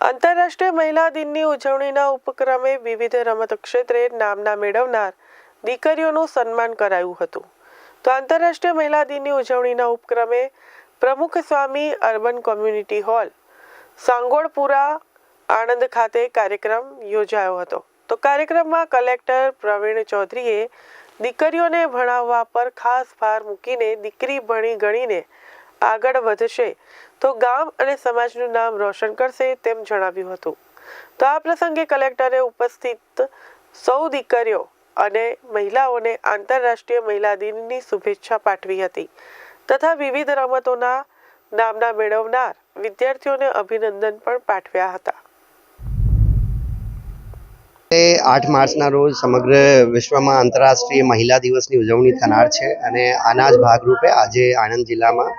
આંતરરાષ્ટ્રીય મહિલા દિનની ઉજવણીના ઉપક્રમે વિવિધ રમત ક્ષેત્રે નામના મેળવનાર દીકરીઓનું સન્માન કરાયું હતું. તો આંતરરાષ્ટ્રીય મહિલા દિનની ઉજવણીના ઉપક્રમે Pramukh Swami urban community hall, Sangodpura Anand ખાતે કાર્યક્રમ યોજાયો હતો. તો કાર્યક્રમમાં કલેક્ટર પ્રવીણ ચૌધરીએ દીકરીઓને ભણાવવા પર ખાસ ભાર મૂકીને દીકરી ભણી ગણીને આગળ વધશે. તો ગામ અને સમાજનું નામ રોશન કરશે તેમ જણાવ્યું હતું. તો આ પ્રસંગે કલેક્ટરે ઉપસ્થિત સૌ દીકરીઓ અને મહિલાઓને આંતરરાષ્ટ્રીય મહિલા દિનની શુભેચ્છા પાઠવી હતી તથા વિવિધ રમતોના નામના મેળવનાર વિદ્યાર્થીઓને અભિનંદન પણ પાઠવ્યા હતા. આઠ માર્ચના રોજ સમગ્ર વિશ્વમાં આંતરરાષ્ટ્રીય મહિલા દિવસની ઉજવણી થનાર છે અને આના જ ભાગરૂપે આજે આણંદ જિલ્લામાં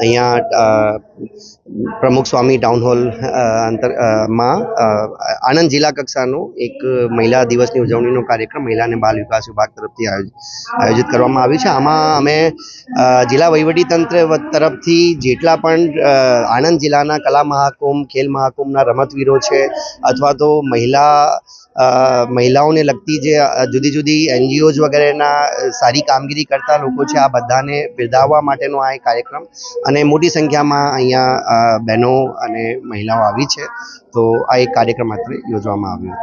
અહીંયા પ્રમુખ સ્વામી ટાઉન હોલ અંતરમાં આણંદ જિલ્લા કક્ષાનો એક મહિલા દિવસની ઉજવણીનો કાર્યક્રમ મહિલા અને બાલ વિકાસ વિભાગ તરફથી આયોજિત કરવામાં આવ્યું છે. આમાં અમે જિલ્લા વહીવટીતંત્ર તરફથી જેટલા પણ આણંદ જિલ્લાના કલા મહાકુંભ, ખેલ મહાકુંભના રમતવીરો છે અથવા તો મહિલા મહિલાઓને લગતી જે જુદી જુદી એનજીઓઝ વગેરેના સારી કામગીરી કરતા લોકો છે, આ બધાને બિરદાવવા માટેનો આ કાર્યક્રમ અને મોટી સંખ્યામાં અહીંયા બહેનો અને મહિલાઓ આવી છે. તો આ એક કાર્યક્રમ અત્રે યોજવામાં આવ્યો